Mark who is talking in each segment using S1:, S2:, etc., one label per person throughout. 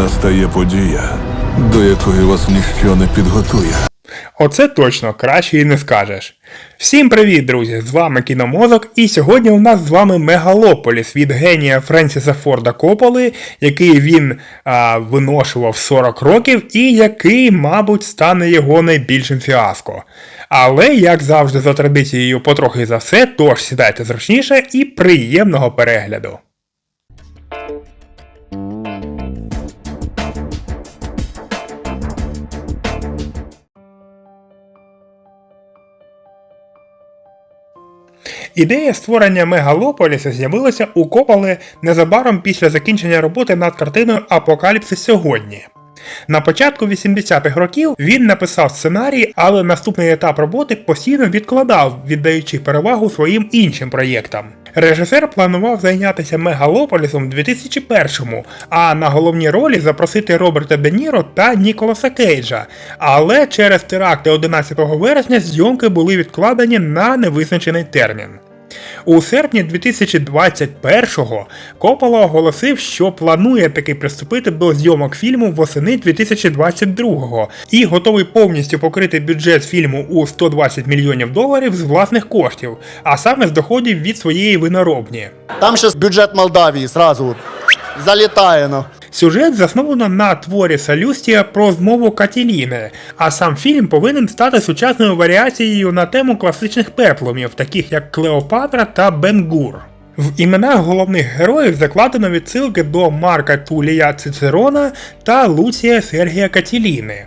S1: Настає подія, до якої вас ніщо не підготує.
S2: Оце точно краще і не скажеш. Всім привіт, друзі! З вами Кіномозок, і сьогодні у нас з вами Мегалополіс від генія Френсіса Форда Кополи, який він а, виношував 40 років, і який, мабуть, стане його найбільшим фіаско. Але, як завжди, за традицією, потрохи за все, тож сідайте зручніше і приємного перегляду. Ідея створення мегалополіса з'явилася у копале незабаром після закінчення роботи над картиною Апокаліпсис сьогодні. На початку 80-х років він написав сценарій, але наступний етап роботи постійно відкладав, віддаючи перевагу своїм іншим проєктам. Режисер планував зайнятися мегалополісом в 2001-му, а на головні ролі запросити Роберта Де Ніро та Ніколаса Кейджа. Але через теракти 11 вересня зйомки були відкладені на невизначений термін. У серпні 2021-го Коппола оголосив, що планує таки приступити до зйомок фільму восени 2022-го і готовий повністю покрити бюджет фільму у 120 мільйонів доларів з власних коштів, а саме з доходів від своєї виноробні.
S3: Там сейчас бюджет Молдавии сразу вот залетає, ну.
S2: Сюжет засновано на творі Салюстія про змову Катіліни, а сам фільм повинен стати сучасною варіацією на тему класичних пеплумів, таких як Клеопатра та Бенгур. В іменах головних героїв закладено відсилки до Марка Тулія Цицерона та Луція Сергія Катіліни.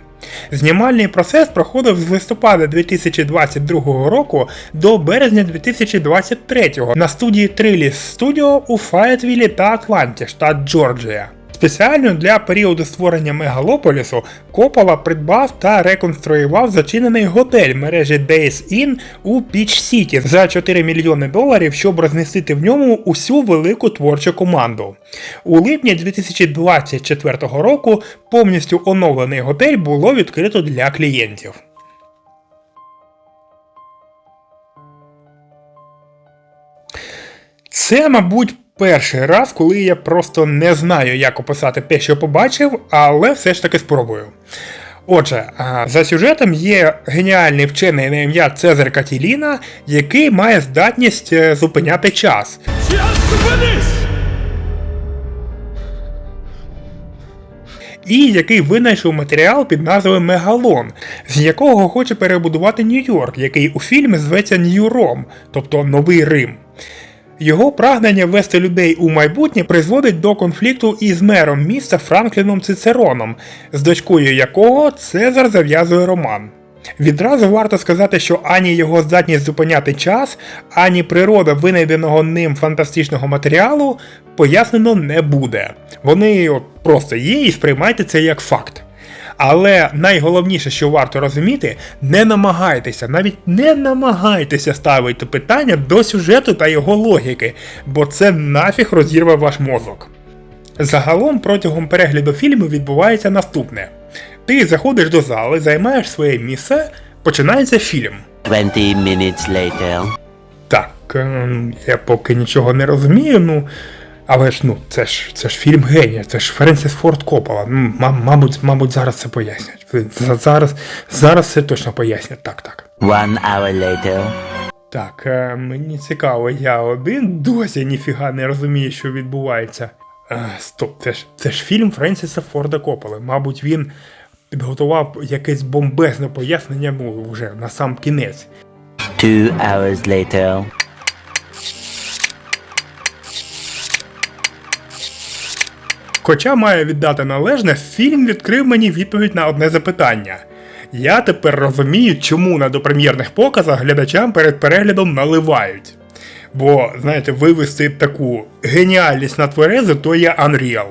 S2: Знімальний процес проходив з листопада 2022 року до березня 2023 на студії Trillis Studio у Фаєтвілі та Атланті, штат Джорджія. Спеціально для періоду створення мегалополісу Копола придбав та реконструював зачинений готель мережі Days Inn у Піч Сіті за 4 мільйони доларів, щоб розмістити в ньому усю велику творчу команду. У липні 2024 року повністю оновлений готель було відкрито для клієнтів. Це, мабуть, перший раз, коли я просто не знаю, як описати те, що побачив, але все ж таки спробую. Отже, за сюжетом є геніальний вчений на ім'я Цезар Катіліна, який має здатність е, зупиняти час. І який винайшов матеріал під назвою Мегалон, з якого хоче перебудувати Нью-Йорк, який у фільмі зветься Нью-Ром, тобто Новий Рим. Його прагнення ввести людей у майбутнє призводить до конфлікту із мером міста Франкліном Цицероном, з дочкою якого Цезар зав'язує роман. Відразу варто сказати, що ані його здатність зупиняти час, ані природа винайденого ним фантастичного матеріалу пояснено не буде. Вони просто є і сприймайте це як факт. Але найголовніше, що варто розуміти, не намагайтеся, навіть не намагайтеся ставити питання до сюжету та його логіки, бо це нафіг розірве ваш мозок. Загалом протягом перегляду фільму відбувається наступне: ти заходиш до зали, займаєш своє місце, починається фільм.
S4: 20 minutes later.
S2: Так, ем, я поки нічого не розумію, ну. Але ж ну, це ж це ж фільм генія, це ж Френсіс Форд Коппола. Ну, ма- мабуть, мабуть, зараз це пояснять. Зараз, зараз це точно пояснять. Так, так.
S4: One hour later.
S2: Так, е, мені цікаво, я один досі ніфіга не розумію, що відбувається. Е, стоп, це ж це ж фільм Френсіса Форда Копполи. Мабуть, він підготував якесь бомбезне пояснення, ну, вже на сам кінець.
S4: Two hours later.
S2: Хоча маю віддати належне, фільм відкрив мені відповідь на одне запитання. Я тепер розумію, чому на допрем'єрних показах глядачам перед переглядом наливають. Бо, знаєте, вивести таку геніальність на тверези, то є Unreal.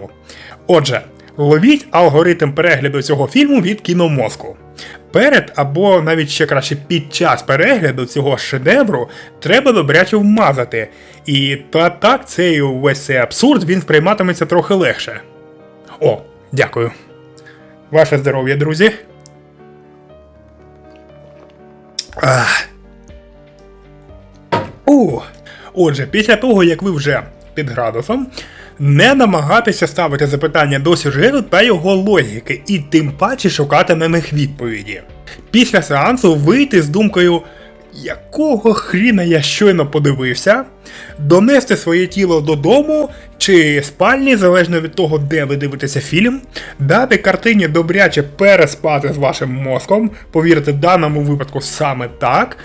S2: Отже, ловіть алгоритм перегляду цього фільму від кіномозку. Перед або навіть ще краще під час перегляду цього шедевру треба добряче вмазати. І та так цей увесь цей абсурд він сприйматиметься трохи легше. О, дякую. Ваше здоров'я, друзі. Ах. У. Отже, після того, як ви вже під градусом, не намагатися ставити запитання до сюжету та його логіки, і тим паче шукати на них відповіді. Після сеансу вийти з думкою, якого хріна я щойно подивився, донести своє тіло додому чи спальні, залежно від того, де ви дивитеся фільм, дати картині добряче переспати з вашим мозком, повірте, в даному випадку саме так,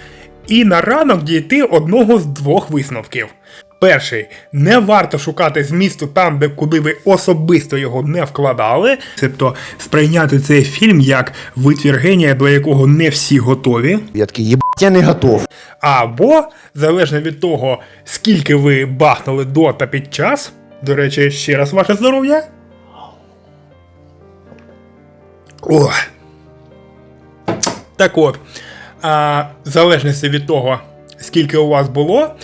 S2: і на ранок дійти одного з двох висновків. Перший, не варто шукати змісту там, де куди ви особисто його не вкладали, тобто сприйняти цей фільм як витвір генія, до якого не всі готові.
S3: Я такий, єбать, я не готов.
S2: Або, залежно від того, скільки ви бахнули до та під час, до речі, ще раз ваше здоров'я. О. Так от, а, в залежності від того, скільки у вас було,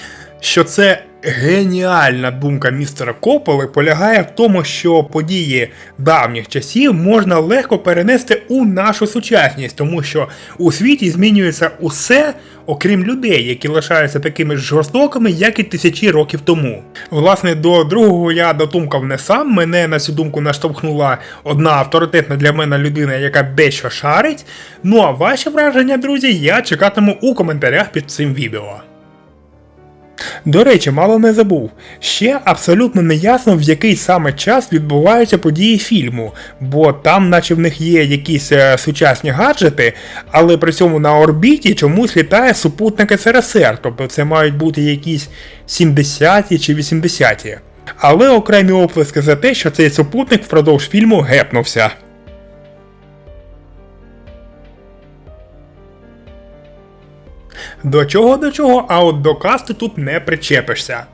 S2: що це геніальна думка містера Кополи полягає в тому, що події давніх часів можна легко перенести у нашу сучасність, тому що у світі змінюється усе, окрім людей, які лишаються такими ж жорстокими, як і тисячі років тому. Власне, до другого я дотумкав не сам. Мене на цю думку наштовхнула одна авторитетна для мене людина, яка дещо шарить. Ну а ваші враження, друзі, я чекатиму у коментарях під цим відео. До речі, мало не забув. Ще абсолютно не ясно, в який саме час відбуваються події фільму, бо там, наче в них є якісь е, сучасні гаджети, але при цьому на орбіті чомусь літає супутник СРСР, тобто це мають бути якісь 70-ті чи 80-ті. Але окремі оплески за те, що цей супутник впродовж фільму гепнувся. До чого до чого, а от до касти тут не причепишся.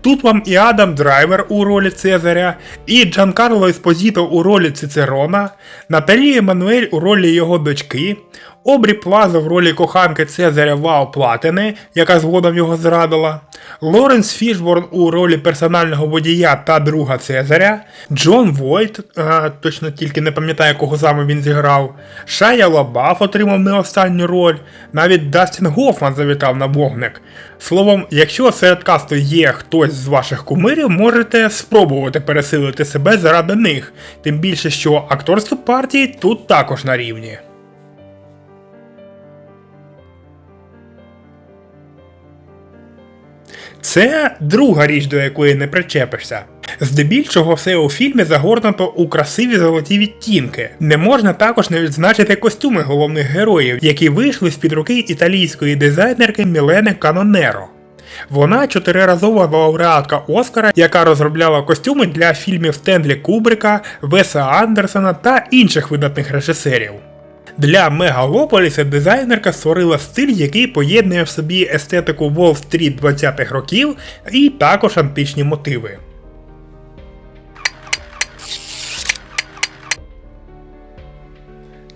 S2: Тут вам і Адам Драйвер у ролі Цезаря, і Джанкарло Еспозіто у ролі Цицерона, Наталія Еммануель у ролі його дочки, Обрі Плаза в ролі коханки Цезаря Вау Платини, яка згодом його зрадила, Лоренс Фішборн у ролі персонального водія та друга Цезаря, Джон Войт, а, точно тільки не пам'ятаю, кого саме він зіграв, Шая Лабаф отримав не останню роль, навіть Дастін Гофман завітав на вогник. Словом, якщо серед касту є хтось з ваших кумирів, можете спробувати пересилити себе заради них, тим більше, що акторство партії тут також на рівні. Це друга річ, до якої не причепишся. Здебільшого все у фільмі загорнуто у красиві золоті відтінки. Не можна також не відзначити костюми головних героїв, які вийшли з-під руки італійської дизайнерки Мілени Канонеро. Вона чотириразова лауреатка Оскара, яка розробляла костюми для фільмів Стенлі Кубрика, Веса Андерсона та інших видатних режисерів. Для Мегалополіса дизайнерка створила стиль, який поєднує в собі естетику Уолл-стріт 20-х років і також античні мотиви.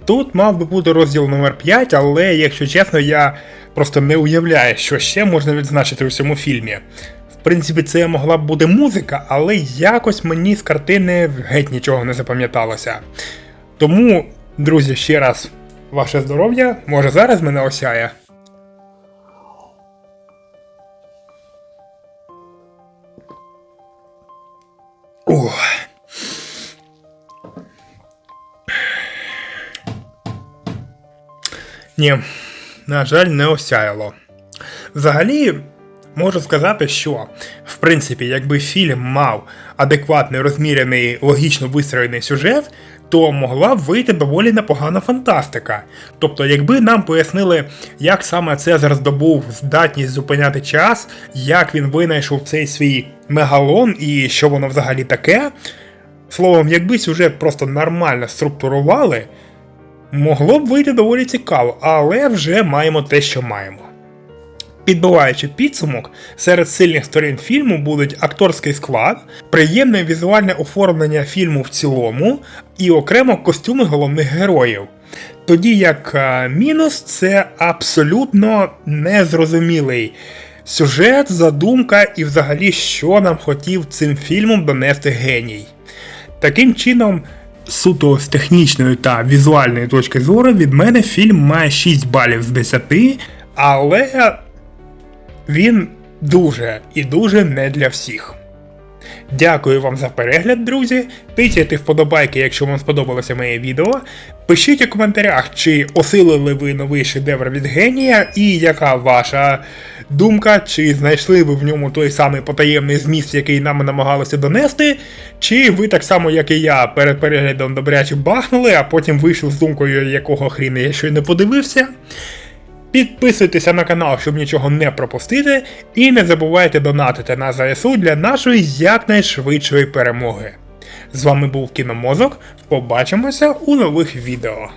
S2: Тут мав би бути розділ номер 5, але, якщо чесно, я просто не уявляю, що ще можна відзначити у цьому фільмі. В принципі, це могла б бути музика, але якось мені з картини геть нічого не запам'яталося. Тому, друзі, ще раз, ваше здоров'я, може зараз мене осяє. Ох. Ні, на жаль, не осяяло. Взагалі, можу сказати, що в принципі, якби фільм мав адекватний, розмірений, логічно вистроєний сюжет, то могла б вийти доволі непогана фантастика. Тобто, якби нам пояснили, як саме Цезар здобув здатність зупиняти час, як він винайшов цей свій мегалон і що воно взагалі таке. Словом, якби сюжет просто нормально структурували, могло б вийти доволі цікаво, але вже маємо те, що маємо. Підбиваючи підсумок, серед сильних сторін фільму будуть акторський склад, приємне візуальне оформлення фільму в цілому і окремо костюми головних героїв. Тоді як е, мінус це абсолютно незрозумілий сюжет, задумка і взагалі що нам хотів цим фільмом донести геній. Таким чином, суто з технічної та візуальної точки зору, від мене фільм має 6 балів з 10, але він дуже і дуже не для всіх. Дякую вам за перегляд, друзі. Тицяйте вподобайки, якщо вам сподобалося моє відео. Пишіть у коментарях, чи осилили ви новий шедевр від генія, і яка ваша думка, чи знайшли ви в ньому той самий потаємний зміст, який нам намагалися донести, чи ви так само, як і я, перед переглядом добряче бахнули, а потім вийшли з думкою, якого хріна я ще не подивився. Підписуйтеся на канал, щоб нічого не пропустити, і не забувайте донатити на ЗСУ для нашої якнайшвидшої перемоги. З вами був Кіномозок. Побачимося у нових відео.